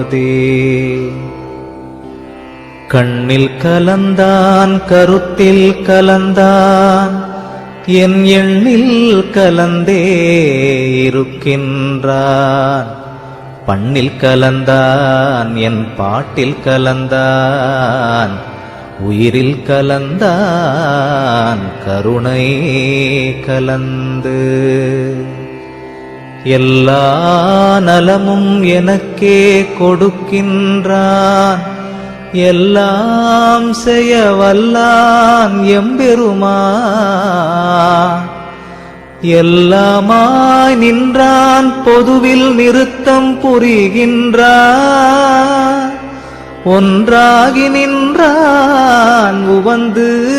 அருட்பெருஞ்சோதி கண்ணில் கலந்தான் கருத்தில் கலந்தான் என் எண்ணில் கலந்தே இருக்கின்றான். பண்ணில் கலந்தான் என் பாட்டில் கலந்தான் உயிரில் கலந்தான் கருணை கலந்து. எல்லா நலமும் எனக்கே கொடுக்கின்றான். எல்லாம் செய்ய வல்லான் எம்பெருமான். எல்லாமாய் நின்றான் பொதுவில் நிறுத்தம் புரிகின்றான். ஒன்றாகி நின்றான் உவந்து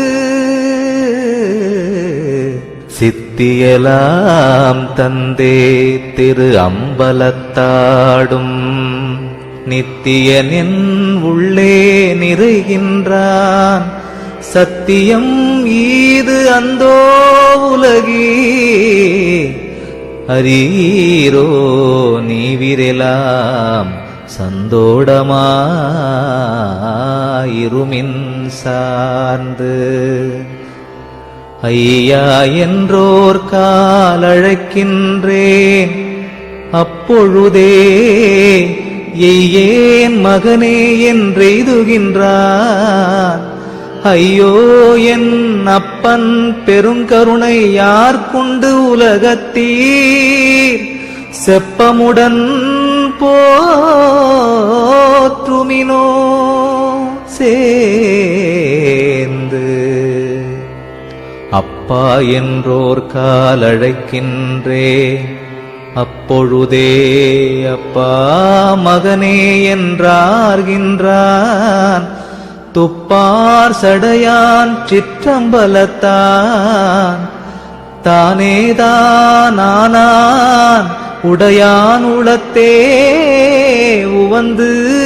சித்தியலாம் தந்தே திரு அம்பலத்தாடும். நித்தியனின் உள்ளே நிறைகின்றான். சத்தியம் ஈது அந்தோ உலகே. அரீரோ நீ நீவிரெலாம் சந்தோடமாயிருமின் சார்ந்து. ஐயா என்றோர் காலழைக்கின்றேன். அப்பொழுதே எய்யேன் மகனே என்றெய்துகின்றான் ஐயோ என் அப்பன் பெருங்கருணை யார் கொண்டு உலகத்தீர்? செப்பமுடன் போற்றுமினோ சே அப்பா என்றோர் காலழைக்கின்றே. அப்பொழுதே அப்பா மகனே என்றார்கின்றான். துப்பார் சடையான் சிற்றம்பலத்தான். தானேதான் உடையான் உளத்தே உவந்து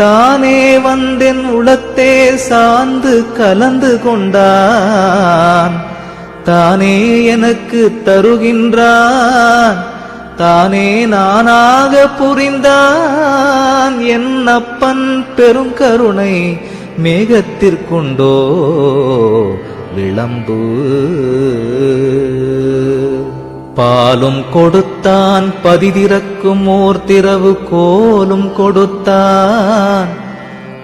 தானே வந்தென் உளத்தே சார்ந்து கலந்து கொண்டான். தானே எனக்கு தருகின்றான். தானே நானாக புரிந்தான். என் அப்பன் பெருங்கருணை மேகத்திற்குண்டோ விளம்பு. பாலும் கொடுத்தான் பதிதிறக்கும் ஓர் திரவு கோலும் கொடுத்தான்.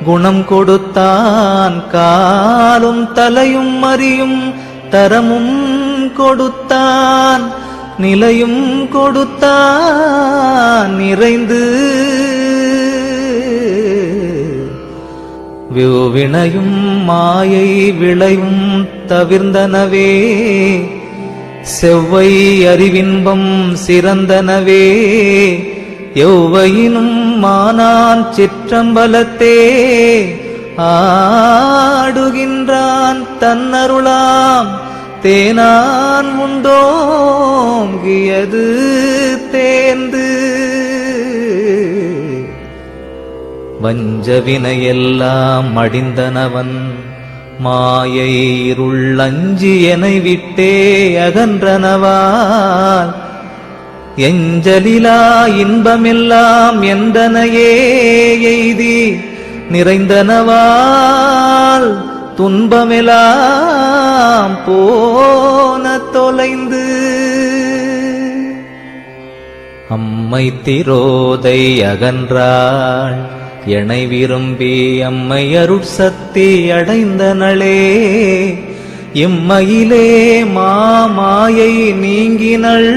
குணம் கொடுத்தான் காலும் தலையும் அறியும் தரமும் கொடுத்தான். நிலையும் கொடுத்தான் நிறைந்து வினையும் மாயை விளையும் தவிர்ந்தனவே. செவ்வை அறிவின்பம் சிறந்தனவே. எவ்வையினும் மானான் சிற்றம்பலத்தே. ஆடுகின்றான் தன்னருளாம். தேனான் உண்டோங்கியது தேர்ந்து வஞ்சவினையெல்லாம் அடிந்தனவன் மாயை இருளஞ்சி என விட்டே அகன்றனவால். எஞ்சலிலா இன்பமெல்லாம் என்றனையே எய்தி நிறைந்தனவால். துன்பமெல்லாம் போன தொலைந்து. அம்மை திரோதை அகன்றாள். எனை விரும்பி அம்மை அருட்சக்தி அடைந்தனளே இம்மையிலே மாமாயை நீங்கினள்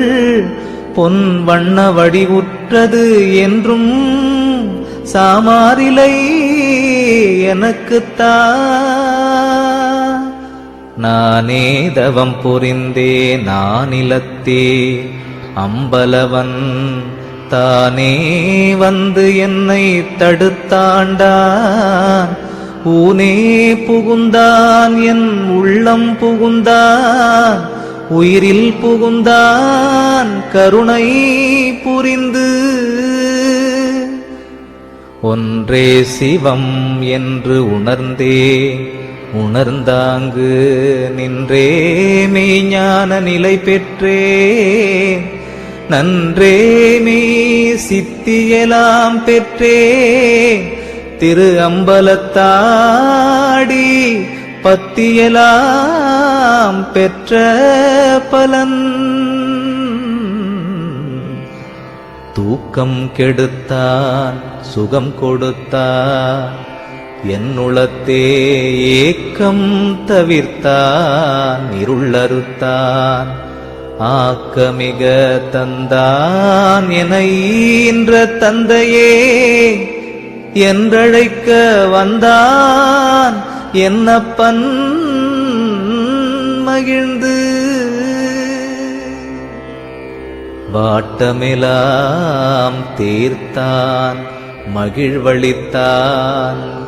பொன் வண்ண வடிவுற்றது என்றும் சாமாரிலை எனக்குத்தா. நானே தவம் புரிந்தே நானிலத்தே அம்பலவன் தானே வந்து என்னை தடுத்தாண்டான்? ஊனே புகுந்தான் என் உள்ளம் புகுந்தான். உயிரில் புகுந்தான் கருணை புரிந்து. ஒன்றே சிவம் என்று உணர்ந்தே உணர்ந்தாங்கு நின்றே மெய்ஞான நிலை பெற்றே. நன்றே நீ சித்தியலாம் பெற்றே. திரு அம்பலத்தாடி பத்தியலாம் பெற்ற பலன். தூக்கம் கெடுத்தான் சுகம் கொடுத்தான் என்னுளத்தே ஏக்கம் தவிர்த்தான் இருளறுத்தான் ஆக்கமிக தந்தான் என்ற தந்தையே என்றழைக்க வந்தான் என்னப்பன் மகிழ்ந்து. வாட்டமெலாம் தீர்த்தான் மகிழ்வளித்தான்.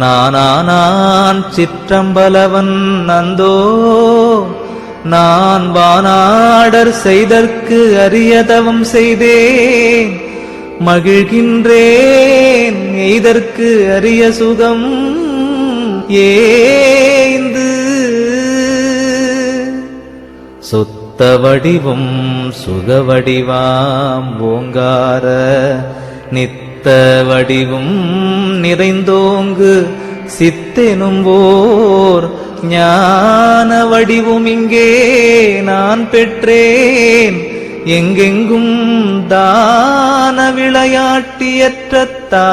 நானானான் சிற்றம்பலவன் நந்தோ நான் வானாடர் செய்தற்கு அரியதவம் செய்தேன். மகிழ்கின்றேன் எய்தற்கு அரிய சுகம் ஏந்து சுத்த வடிவும் சுகவடிவாம் ஓங்கார நித்த சித்த வடிவும் நிறைந்தோங்கு சித்தெனும் ஓர் ஞான வடிவும் இங்கே நான் பெற்றேன். எங்கெங்கும் தான விளையாட்டியற்றத்தா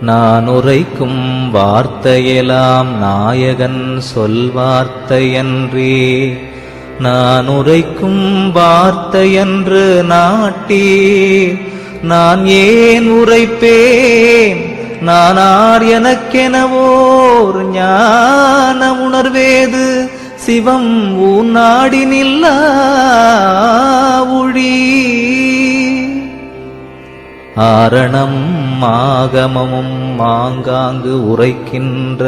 நான் உரைக்கும் வார்த்தையெல்லாம் நாயகன் சொல் வார்த்தையன்றே நான் உரைக்கும் வார்த்தையன்று நாட்டி நான் ஏன் உரைப்பேன்? நானார் எனக்கெனவோர் ஞான உணர்வேது? சிவம் ஊன் நாடி நில்லா ஒழி ஆரணம் ஆகமமும் மாங்காங்கு உரைக்கின்ற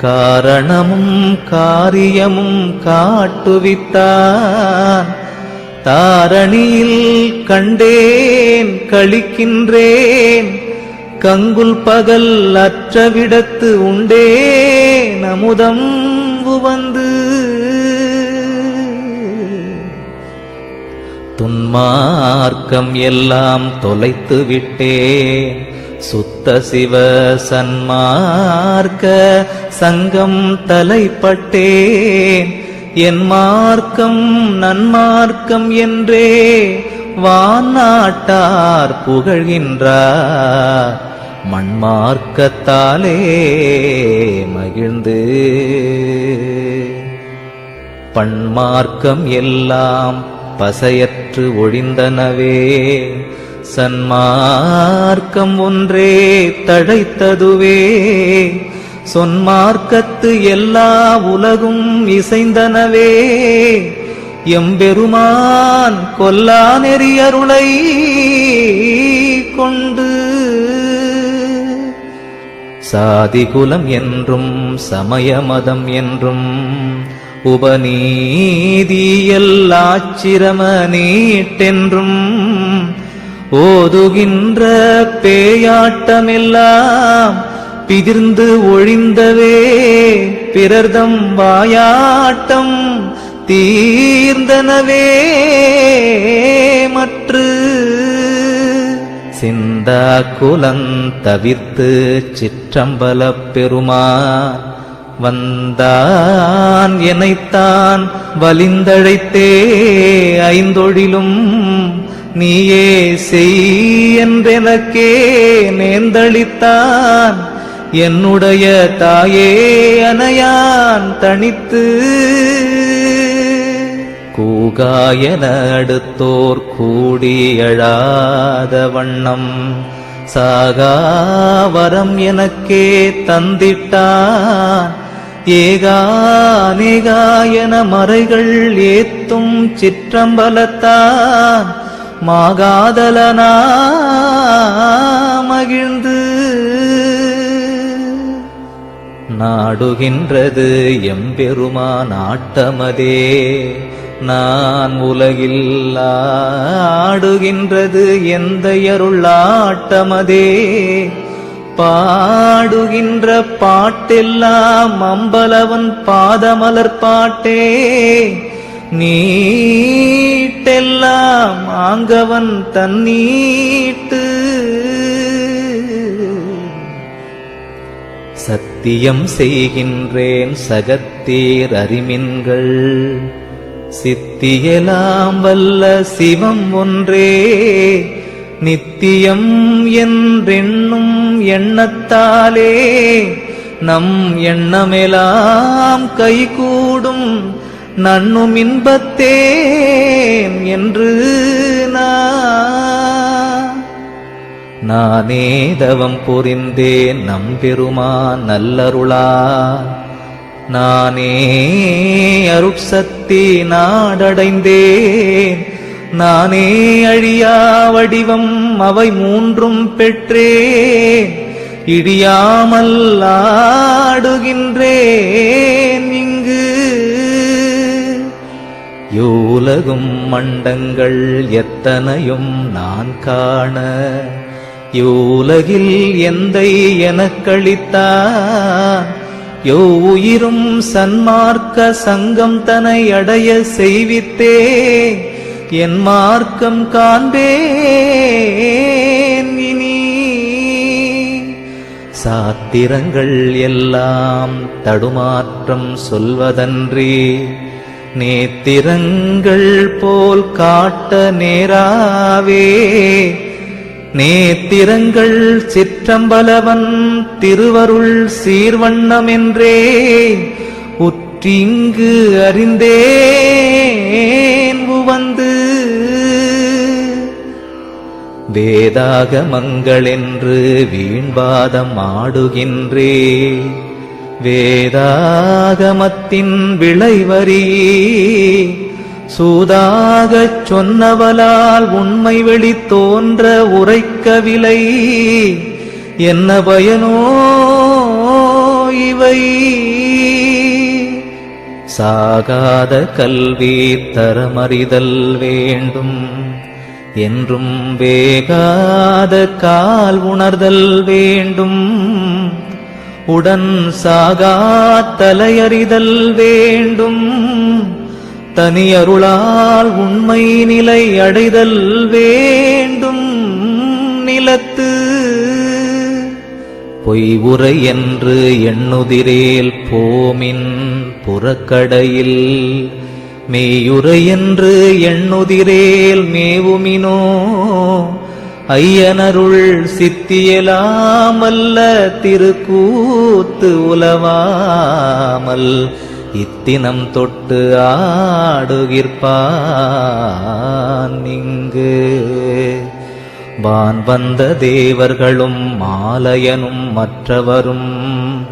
காரணமும் காரியமும் காட்டுவித்தான் தாரணியில் கண்டேன் கழிக்கின்றேன் கங்குல் பகல் அற்றவிடத்து உண்டே நமுதம் வந்து துன்மார்க்கம் எல்லாம் தொலைத்து விட்டேன் சுத்த சிவ சன்மார்க்க சங்கம் தலைப்பட்டேன். என் மார்க்கம் நன்மார்க்கம் என்றே வானாட்டார் புகழ்கின்றார். மண்மார்க்கத்தாலே மகிழ்ந்து. பண்மார்க்கம் எல்லாம் பசையற்று ஒழிந்தனவே. சன்மார்க்கம் ஒன்றே தழைத்ததுவே. சொன்மார்க்கத்து எல்லா உலகும் இசைந்தனவே. எம்பெருமான் கொல்லா நெறியருளை கொண்டு. சாதி குலம் என்றும் சமய மதம் என்றும் உபநீதியல் ஆச்சிரம நீட்டென்றும் ஓதுகின்ற பேயாட்டமெல்லாம் பிதிர்ந்து ஒழிந்தவே. பிறர்தம் வாயாட்டம் தீர்ந்தனவே. மற்று சிந்தா குலன் சிற்றம்பல சிற்றம்பலப் பெருமான் வந்தான் எனைத்தான் வலிந்தழைத்தே. ஐந்தொழிலும் நீயே செய் என்றெனக்கே நேர்ந்தளித்தான். என்னுடைய தாயே அனையான் தனித்து கூகாயன அடுத்தோர் கூடி வண்ணம். சாகாவரம் எனக்கே தந்திட்டான். ஏகானேகாயன மறைகள் ஏத்தும் சிற்றம்பலத்தான். மாகாதலனா மகிழ்ந்து நாடுகின்றது எம்பெருமா நாட்டமதே நான் உலகில் ஆடுகின்றது எந்த அருளாட்டமதே பாடுகின்ற பாட்டெல்லாம் அம்பலவன் பாதமலர் பாட்டே. நீட்டெல்லாம் ஆங்கவன் தன்னீட்டு. சத்தியம் செய்கின்றேன் சகத்தீர் அறிமின்கள். சித்தியலாம் வல்ல சிவம் ஒன்றே. நித்தியம் என்றென்னும் எண்ணத்தாலே. நம் எண்ணமெலாம் கைகூடும். நன்னும் இன்பத்தேன் என்று நானே தவம் புரிந்தேன் நம்பெருமா நல்லருளா. நானே அருட்சக்தி நாடடைந்தேன் நானே அழியா வடிவம் அவை மூன்றும் பெற்றேன் இடியாமல் ஆடுகின்றேன் யூலகும் மண்டங்கள் எத்தனையும் நான் காண. யூலகில் எந்தை எனக்களித்தான் யோ உயிரும் சன்மார்க்க சங்கம் தனை அடைய செய்வித்தே. என் மார்க்கம் காண்பேன் இனி. சாத்திரங்கள் எல்லாம் தடுமாற்றம் சொல்வதன்றே நேத்திரங்கள் போல் காட்ட நேராவே. நேத்திரங்கள் சிற்றம்பலவன் திருவருள் சீர்வண்ணமென்றே உற்றிங்கு அறிந்தேன் உவந்து. வேதாகமங்களென்று வீண்பாதம் ஆடுகின்றே. வேதாகமத்தின் விளைவரி. சூதாகச் சொன்னவலால் உண்மை வெளி தோன்ற உரைக்கவில்லை என்ன பயனோ இவை. சாகாத கல்வி தரமறிதல் வேண்டும். என்றும் வேகாத கால் உணர்தல் வேண்டும். உடன் சாகா தலையறிதல் வேண்டும். தனியருளால் உண்மை நிலை அடைதல் வேண்டும். நிலத்து பொய் உரை என்று எண்ணுதிரேல் போமின் புறக்கடையில். மேயுரை என்று எண்ணுதிரேல் மேவுமினோ. ஐயனருள் சித்தியலாமல்ல திருக்கூத்து உலவாமல் இத்தினம் தொட்டு ஆடுகிற்பான் இங்கு. வான் வந்த தேவர்களும் மாலையனும் மற்றவரும்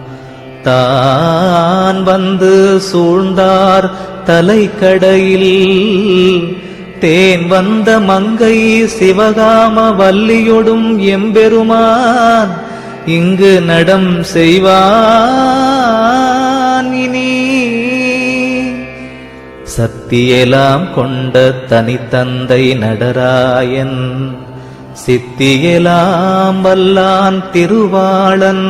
தான் வந்து சூழ்ந்தார் தலைக்கடையில். தேன் வந்த மங்கை சிவகாம வல்லியொடும் எம்பெருமான் இங்கு நடம் செய்வான் இனி. சத்தியெலாம் கொண்ட தனித்தந்தை நடராயன் சித்தியெலாம் வல்லான் திருவாளன்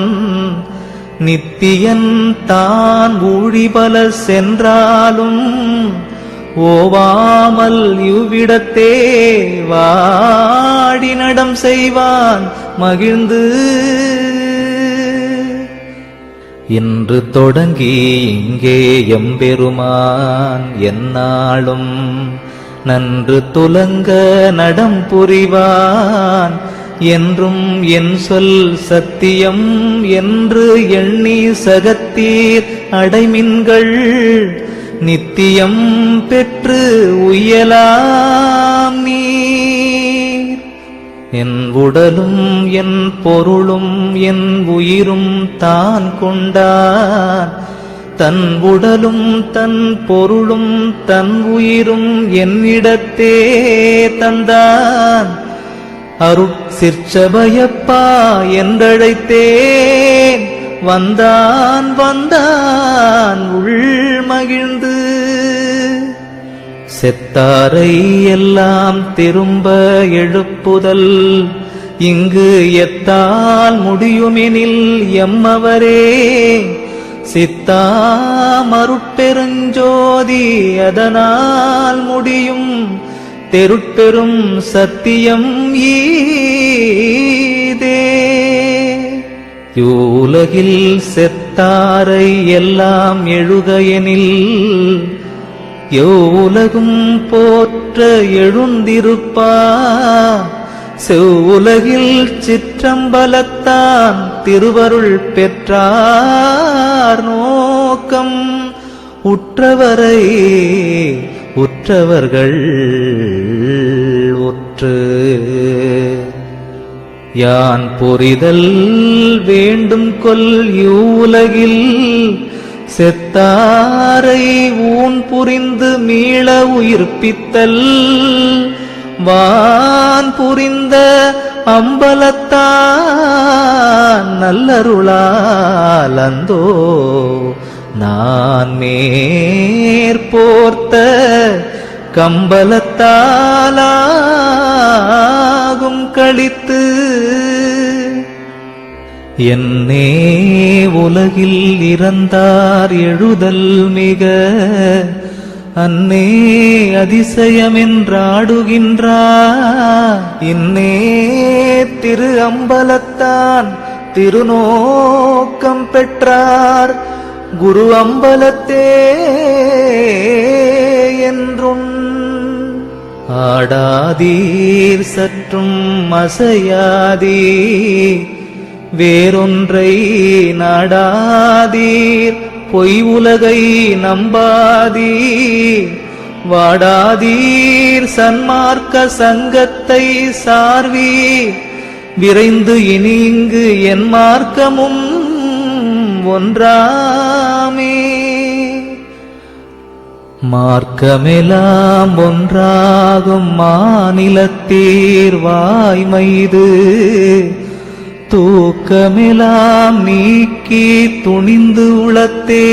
நித்தியன் தான் ஊழிபல சென்றாலும் ஓவாமல் இவ்விடத்தே வாடி நடம் செய்வான் மகிழ்ந்து. இன்று தொடங்கி இங்கே எம்பெருமான் எந்நாளும் நன்று துலங்க நடம் புரிவான். என்றும் என் சொல் சத்தியம் என்று எண்ணி சகத்தீர் அடைமின்கள். நித்தியம் பெற்று உயலாம் நீர். என் உடலும் என் பொருளும் என் உயிரும் தான் கொண்டான் தன் உடலும் தன் பொருளும் தன் உயிரும் என்னிடத்தே தந்தான் அருட் அருட்சிற்சபையப்பா என்றழைத்தேன் வந்தான் வந்தான் உள் மகிழ்ந்து. செத்தாரை எல்லாம் திரும்ப எழுப்புதல். இங்கு எத்தால் முடியுமெனில் எம்மவரே. சித்தாமருட்பெருஞ்சோதி அதனால் முடியும். தெருட்பெரும் சத்தியம் ஈ யூலகில் செத்தாரை எல்லாம் எழுகையெனில் எவ்வுலகும் போற்ற எழுந்திருப்பா? செவ்வுலகில் சிற்றம்பலத்தான் திருவருள் பெற்றார் நோக்கம். உற்றவரை உற்றவர்கள் உற்று யான் புரிதல் வேண்டும் கொல் யூலகில். செத்தாரை ஊன் புரிந்து மீள உயிர்ப்பித்தல். வான் புரிந்த அம்பலத்தான் நல்லருளால் அந்தோ. நான் மேற்போர்த்த கம்பலத்தாலா. கம்பலத்தாலாகும் கழித்து என்னே உலகில் இறந்தார் எழுதல் மிக அன்னே அதிசயமென்றாடுகின்றார். இன்னே திரு அம்பலத்தான் திருநோக்கம் பெற்றார். குரு அம்பலத்தே என்றும் ஆடாதீர் சற்றும் அசையாதீர். வேறொன்றை நாடாதீர் பொய் உலகை நம்பாதீர். வாடாதீர் சன்மார்க்க சங்கத்தை சார்வீர். விரைந்து இனிங்கு என் மார்க்கமும் ஒன்றா மார்க்கமெலாம் ஒன்றாகும் மாநிலத்தீர் வாய்மைது தூக்கமெலாம் நீக்கி துணிந்து உளத்தே.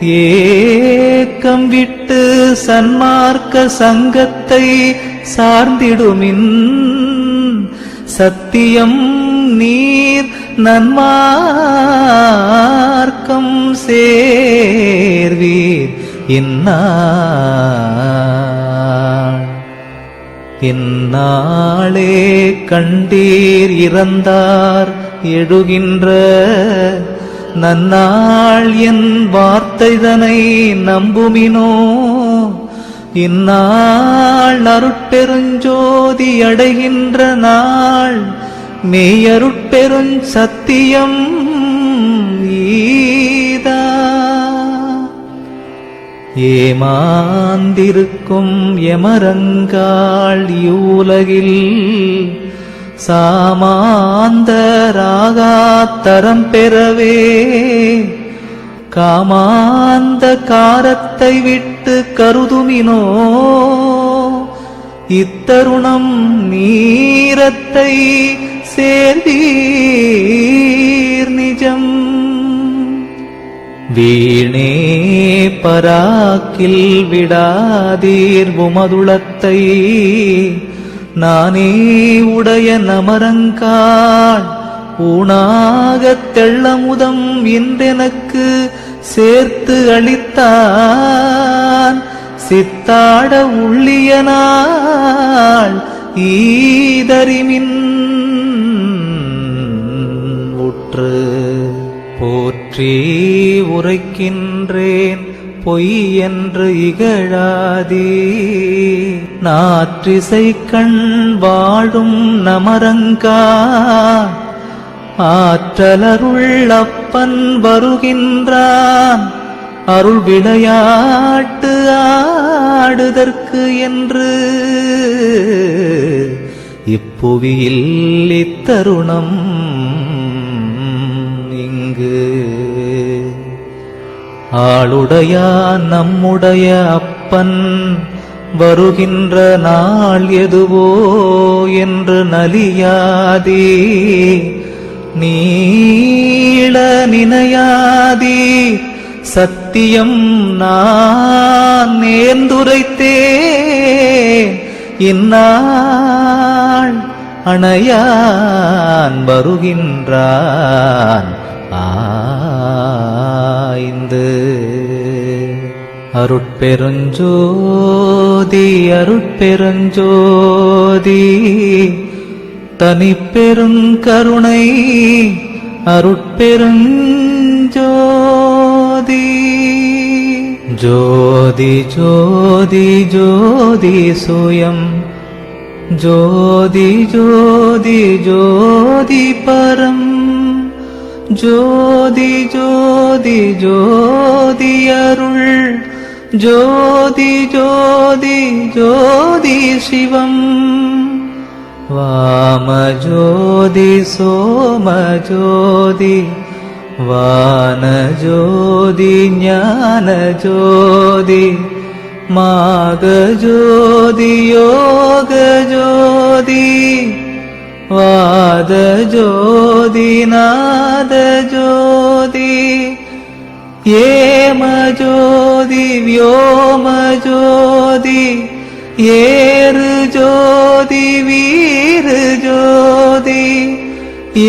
ஏக்கம் விட்டு சன்மார்க்க சங்கத்தை சார்ந்திடுமின். சத்தியம் நீர் நன்மார்க்கம் சேர்வீர். இந்நாள் இந்நாளே கண்டீர் இறந்தார் எழுகின்ற நன்னாள் என் வார்த்தைதனை நம்புமினோ? இந்நாள் அருட்பெருஞ்சோதி அடைகின்ற நாள் மெய்யருட்பெருஞ் சத்தியம் ஈ ஏமாந்திருக்கும் எமரங்காள் யூலகில் சாமாந்தராகாத்தரம் பெறவே காமாந்த காரத்தை விட்டு கருதுமினோ இத்தருணம் நீரத்தை சேர்வீர் நிஜம். வீணே பராக்கில் விடாதீர் உமதுளத்தை. நானே உடைய நமரங்காள் ஊனாகத் தெள்ளமுதம் இன்றெனக்கு சேர்த்து அளித்தான். சித்தாட உள்ளியனாள் ஈதறிமின் உற்று போற்றி உரைக்கின்றேன் பொய் என்று இகழாதே. நாற்றிசை கண் வாழும் நமரங்கா. ஆற்றலருள்ளப்பன் வருகின்றான். அருள் விளையாட்டு ஆடுதற்கு என்று. இப்புவியில் இத்தருணம் இங்கு ஆளுடையான் நம்முடைய அப்பன் வருகின்ற நாள் எதுவோ என்று நலியாதே. நீள நினையாதே சத்தியம் நான் நேர்ந்துரைத்தேன் இந்நாள் அணையான் வருகின்றான். ஆய்ந்து. அருட்பெருஞ்சோதி அருட்பெருஞ்சோதி தனிப்பெருங்கருணை அருட்பெருஞ்சோதி. ஜோதி ஜோதி ஜோதி சுயம். ஜோதி ஜோதி ஜோதி பரம். ஜோதி ஜோதி ஜோதி அருள் ஜோதி ஜோதி ஜோதி சிவம் வாமஜோதி சோமஜோதி வானஜோதி வாத ஜோதிநாத ஜோதி ஏம ஜோதி வியோம ஜோதி ஏறு ஜோதி வீரு ஜோதி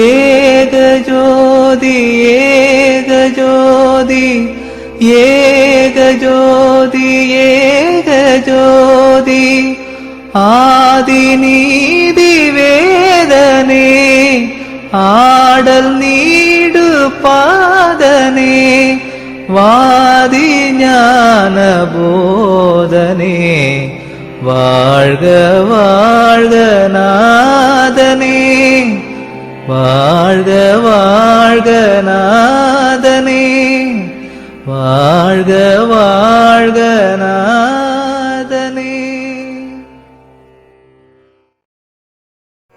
ஏக ஜோதி ஏக ஜோதி ஏக ஜோதி ஏக ஜோதி ஆதிநீதி ஆடல் நீடு பாதனே வாதி ஞான போதனே வாழ்க வாழ்க நாதனே வாழ்க வாழ்க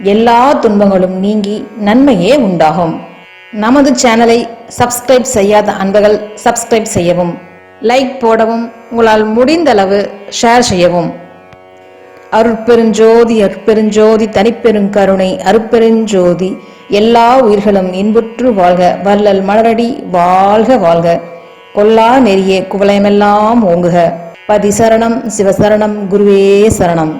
எல்லா துன்பங்களும் நீங்கி நன்மையே உண்டாகும். நமது சேனலை சப்ஸ்கிரைப் செய்யாத அன்பர்கள் சப்ஸ்கிரைப் செய்யவும் லைக் போடவும் உங்களால் முடிந்தளவு ஷேர் செய்யவும். அருட்பெருஞ்சோதி அருட்பெருஞ்சோதி தனிப்பெருங்கருணை அருட்பெருஞ்சோதி எல்லா உயிர்களும் இன்புற்று வாழ்க வள்ளல் மலரடி வாழ்க வாழ்க. கொல்லா நெறிய குவலயமெல்லாம் ஓங்குக. பதி சரணம் சிவசரணம் குருவே சரணம்.